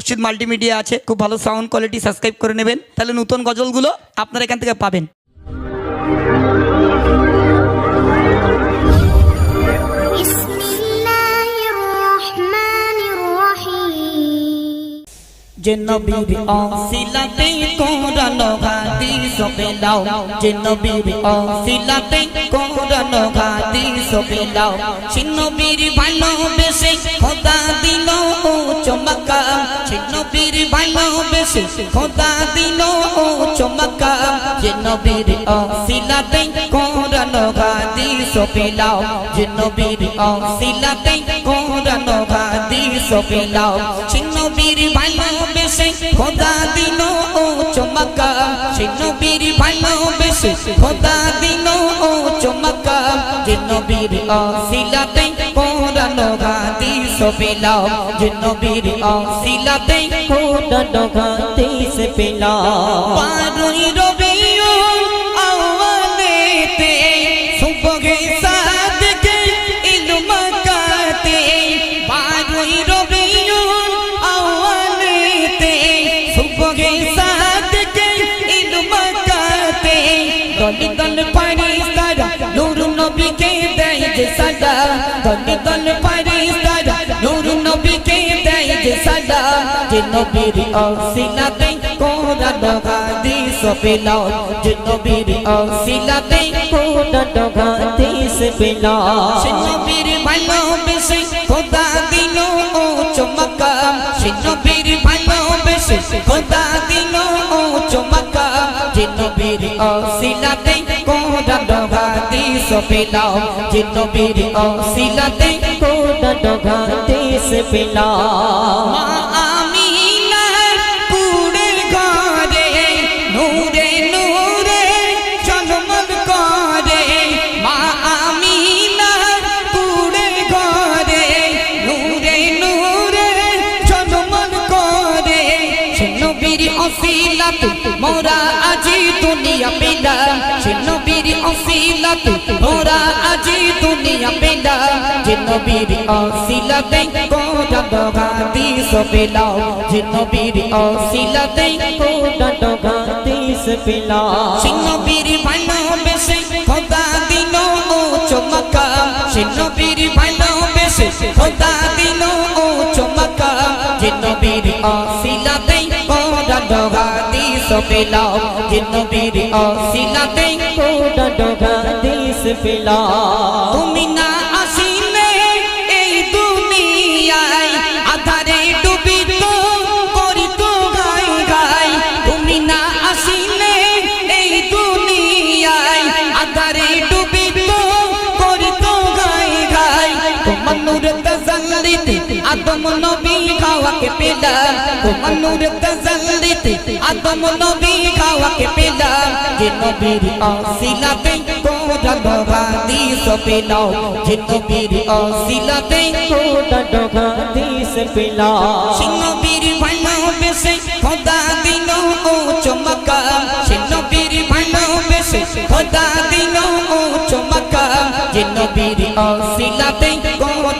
মসজিদ মাল্টিমিডিয়া আছে খুব ভালো সাউন্ড কোয়ালিটি সাবস্ক্রাইব করে নেবেন। তাহলে নতুন গজলগুলো আপনারা এখান থেকে পাবেন। যে চমকা ভালোবেসে খোদা ও চমকা যে নবীর অসিলাতে কোরআন হাদিস পেলাও। যে নবীর অসিলাতে কোরআন হাদিস পেলাও। সে নবীর ভালোবেসে খোদা ও চমকা সে নবীর ভালোবেসে খোদা ও চমকা যে নবীর অসিলাতে কোরআন হাদিস পেলাও যে নবীর অসিলাতে কোরআন হাদিস পেলাও পারুই রবিউল আওয়ালেতে সুবহে সাদকে ইলমাকাতে পারুই রবিউল আওয়ালেতে সুবহে সাদকে ইলমাকাতে দল দল ফারিস্তারা নূর নবীকে দেয় যে সাদা। দল নবীর অসিলাতে কোরআন হাদিস পেলাও। যে নবীর অসিলাতে কোরআন হাদিস পেলাও। সে নবীর ভালোবেসে খোদা দিল ও চমকা সে নবীর ভালোবেসে খোদা দিল ও চমকা যে নবীর অসিলাতে কোরআন হাদিস পেলাও। যে নবীর অসিলাতে কোরআন হাদিস পেলাও। নবীর অসিলাত মোরা আজি দুনিয়া পেলাম। সে নবীর অসিলাত মোরা আজি দুনিয়া পেলাম। যে নবীর অসিলাতে কোরআন হাদিস পেলাও যে নবীর অসিলাতে কোরআন হাদিস পেলাও সে নবীর ভালোবেসে খোদা দিল ও চমকা। সে নবীর ভালোবেসে খোদা হাদিস পেলাও যে নবীর অসিলাতে কোরআন হাদিস পেলাও তুমি পেলাম তোমার নূর তাজাল্লিতে আদম নবী খাওয়াকে পেলাম যে নবীর অসিলাতে কোরআন হাদিস পেলাও যে নবীর অসিলাতে কোরআন হাদিস পেলাও সে নবীর ভালোবেসে খোদা দিল ও চমকা সে নবীর ভালোবেসে খোদা